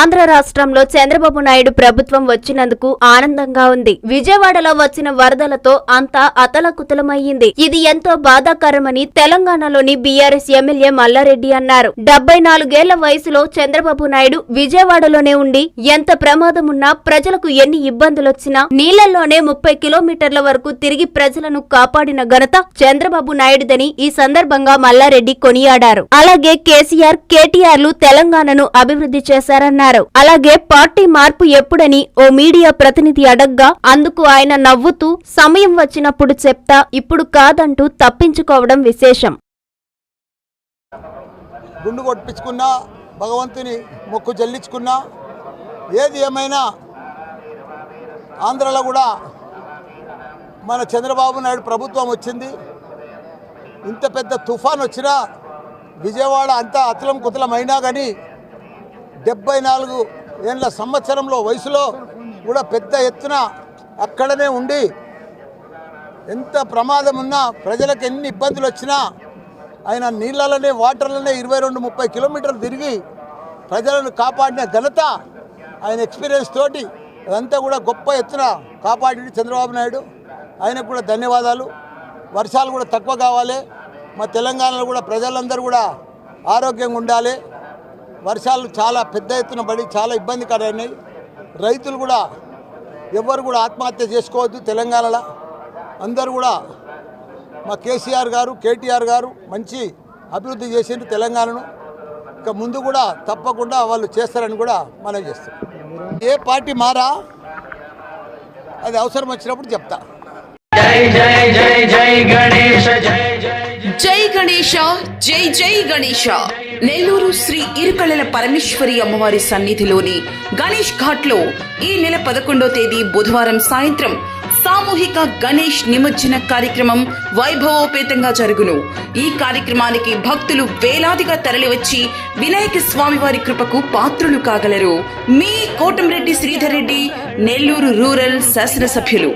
ఆంధ్ర రాష్ట్రంలో చంద్రబాబు నాయుడు ప్రభుత్వం వచ్చినందుకు ఆనందంగా ఉంది. విజయవాడలో వచ్చిన వరదలతో అంతా అతలకుతలమయ్యింది. ఇది ఎంతో బాధాకరమని తెలంగాణలోని బీఆర్ఎస్ ఎమ్మెల్యే మల్లారెడ్డి అన్నారు. డెబ్బై నాలుగేళ్ళ వయసులో చంద్రబాబు నాయుడు విజయవాడలోనే ఉండి ఎంత ప్రమాదమున్నా ప్రజలకు ఎన్ని ఇబ్బందులొచ్చినా నీళ్ళలోనే ముప్పై కిలోమీటర్ల వరకు తిరిగి ప్రజలను కాపాడిన ఘనత చంద్రబాబు నాయుడుదని ఈ సందర్భంగా మల్లారెడ్డి కొనియాడారు. అలాగే కేసీఆర్ కేటీఆర్లు తెలంగాణను అభివృద్ధి చేశారన్నారు. అలాగే పార్టీ మార్పు ఎప్పుడని ఓ మీడియా ప్రతినిధి అడగ్గా అందుకు ఆయన నవ్వుతూ సమయం వచ్చినప్పుడు చెప్తా ఇప్పుడు కాదంటూ తప్పించుకోవడం విశేషం. గుండు కొట్టించుకున్నా భగవంతుని మొక్కు చెల్లించుకున్నా ఏది ఏమైనా ఆంధ్రలో కూడా మన చంద్రబాబు నాయుడు ప్రభుత్వం వచ్చింది. ఇంత పెద్ద తుఫాన్ వచ్చినా విజయవాడ అంతా అతలం కుతలం అయినా కానీ డెబ్బై నాలుగు ఏళ్ళ సంవత్సరంలో వయసులో కూడా పెద్ద ఎత్తున అక్కడనే ఉండి ఎంత ప్రమాదం ఉన్నా ప్రజలకు ఎన్ని ఇబ్బందులు వచ్చినా ఆయన నీళ్ళలోనే వాటర్లోనే ఇరవై రెండు ముప్పై కిలోమీటర్లు తిరిగి ప్రజలను కాపాడిన ఘనత ఆయన ఎక్స్పీరియన్స్ తోటి అదంతా కూడా గొప్ప ఎత్తున కాపాడి చంద్రబాబు నాయుడు. ఆయనకు కూడా ధన్యవాదాలు. వర్షాలు కూడా తక్కువ కావాలి. మా తెలంగాణలో కూడా ప్రజలందరూ కూడా ఆరోగ్యంగా ఉండాలి. వర్షాలు చాలా పెద్ద ఎత్తున పడి చాలా ఇబ్బందికరమైనాయి రైతులు కూడా ఎవ్వరు కూడా ఆత్మహత్య చేసుకోవద్దు తెలంగాణలో. అందరూ కూడా మా కేసీఆర్ గారు కేటీఆర్ గారు మంచి అభివృద్ధి చేసిండ్రు తెలంగాణను. ఇక ముందు కూడా తప్పకుండా వాళ్ళు చేస్తారని కూడా మనం చేస్తాం. ఏ పార్టీ మారా అది అవసరం వచ్చినప్పుడు చెప్తా. జై గణేష జై జై గణేష. నెల్లూరు శ్రీ ఇరుకళల పరమేశ్వరి అమ్మవారి సన్నిధిలోని గణేష్ ఘాట్లో ఈ నెల పదకొండో తేదీ బుధవారం సాయంత్రం సామూహిక గణేష్ నిమజ్జన కార్యక్రమం వైభవోపేతంగా జరుగును. ఈ కార్యక్రమానికి భక్తులు వేలాదిగా తరలివచ్చి వినాయక స్వామివారి కృపకు పాత్రులు కాగలరు. మీ కోటంరెడ్డి శ్రీధర్ రెడ్డి నెల్లూరు రూరల్ శాసనసభ్యులు.